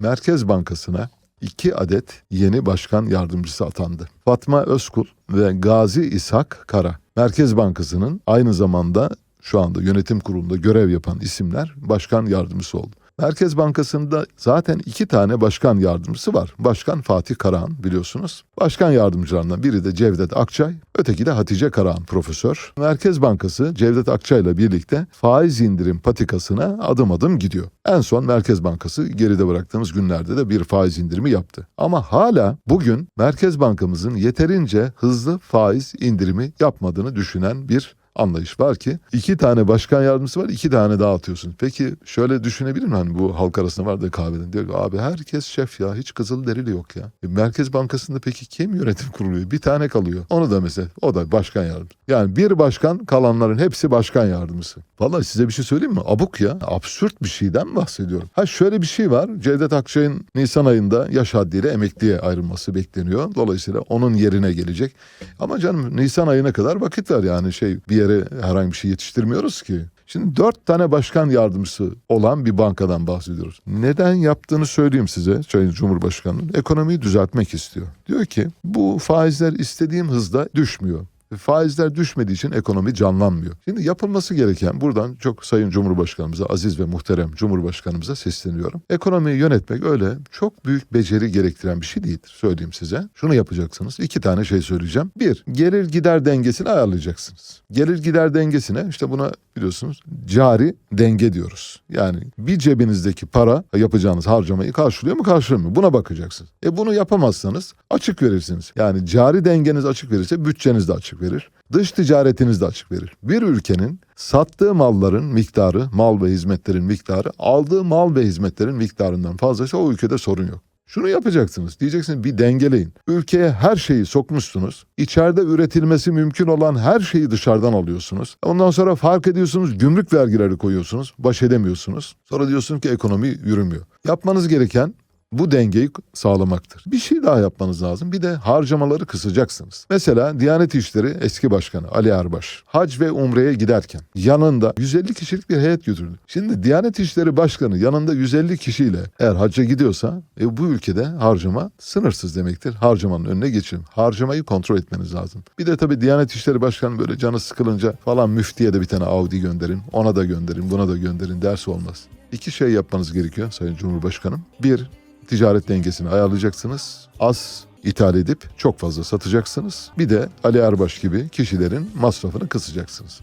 Merkez Bankası'na iki adet yeni başkan yardımcısı atandı. Fatma Özkul ve Gazi İshak Kara. Merkez Bankası'nın aynı zamanda şu anda yönetim kurulunda görev yapan isimler başkan yardımcısı oldu. Merkez Bankası'nda zaten iki tane başkan yardımcısı var. Başkan Fatih Karahan biliyorsunuz. Başkan yardımcılarından biri de Cevdet Akçay, öteki de Hatice Karahan profesör. Merkez Bankası Cevdet Akçay ile birlikte faiz indirim patikasına adım adım gidiyor. En son Merkez Bankası geride bıraktığımız günlerde de bir faiz indirimi yaptı. Ama hala bugün Merkez Bankamızın yeterince hızlı faiz indirimi yapmadığını düşünen bir anlayış var ki iki tane başkan yardımcısı var iki tane daha atıyorsun. Peki şöyle düşünebilir mi hani bu halk arasında var da kahveden diyor ki abi herkes şef ya hiç kızıl derili yok ya. E, Merkez Bankası'nda peki kim yönetim kuruluyor? Bir tane kalıyor. Onu da mesela o da başkan yardımcısı. Yani bir başkan kalanların hepsi başkan yardımcısı. Vallahi size bir şey söyleyeyim mi? Abuk ya. Absürt bir şeyden bahsediyorum. Ha şöyle bir şey var. Cevdet Akçay'ın Nisan ayında yaş haddiyle emekliye ayrılması bekleniyor. Dolayısıyla onun yerine gelecek. Ama canım Nisan ayına kadar vakit var yani şey bir yere herhangi bir şey yetiştirmiyoruz ki. Şimdi dört tane başkan yardımcısı olan bir bankadan bahsediyoruz. Neden yaptığını söyleyeyim size Sayın Cumhurbaşkanı'nın. Ekonomiyi düzeltmek istiyor. Diyor ki bu faizler istediğim hızda düşmüyor. Faizler düşmediği için ekonomi canlanmıyor. Şimdi yapılması gereken buradan çok Sayın Cumhurbaşkanımıza, aziz ve muhterem Cumhurbaşkanımıza sesleniyorum. Ekonomiyi yönetmek öyle çok büyük beceri gerektiren bir şey değildir. Söyleyeyim size. Şunu yapacaksınız. İki tane şey söyleyeceğim. Bir, gelir gider dengesini ayarlayacaksınız. Gelir gider dengesine işte buna biliyorsunuz cari denge diyoruz. Yani bir cebinizdeki para yapacağınız harcamayı karşılıyor mu karşılamıyor mu? Buna bakacaksınız. E bunu yapamazsanız açık verirsiniz. Yani cari dengeniz açık verirse bütçeniz de açık verir. Dış ticaretiniz de açık verir. Bir ülkenin sattığı malların miktarı, mal ve hizmetlerin miktarı, aldığı mal ve hizmetlerin miktarından fazlaysa o ülkede sorun yok. Şunu yapacaksınız. Diyeceksiniz bir dengeleyin. Ülkeye her şeyi sokmuşsunuz. İçeride üretilmesi mümkün olan her şeyi dışarıdan alıyorsunuz. Ondan sonra fark ediyorsunuz gümrük vergileri koyuyorsunuz. Baş edemiyorsunuz. Sonra diyorsunuz ki ekonomi yürümüyor. Yapmanız gereken bu dengeyi sağlamaktır. Bir şey daha yapmanız lazım. Bir de harcamaları kısacaksınız. Mesela Diyanet İşleri eski başkanı Ali Erbaş hac ve umreye giderken yanında 150 kişilik bir heyet götürdü. Şimdi Diyanet İşleri Başkanı yanında 150 kişiyle eğer hacca gidiyorsa e, bu ülkede harcama sınırsız demektir. Harcamanın önüne geçin. Harcamayı kontrol etmeniz lazım. Bir de tabii Diyanet İşleri Başkanı böyle canı sıkılınca falan müftiye de bir tane Audi gönderin. Ona da gönderin, buna da gönderin ders olmaz. İki şey yapmanız gerekiyor Sayın Cumhurbaşkanım. Bir, ticaret dengesini ayarlayacaksınız. Az ithal edip çok fazla satacaksınız. Bir de Ali Erbaş gibi kişilerin masrafını kısacaksınız.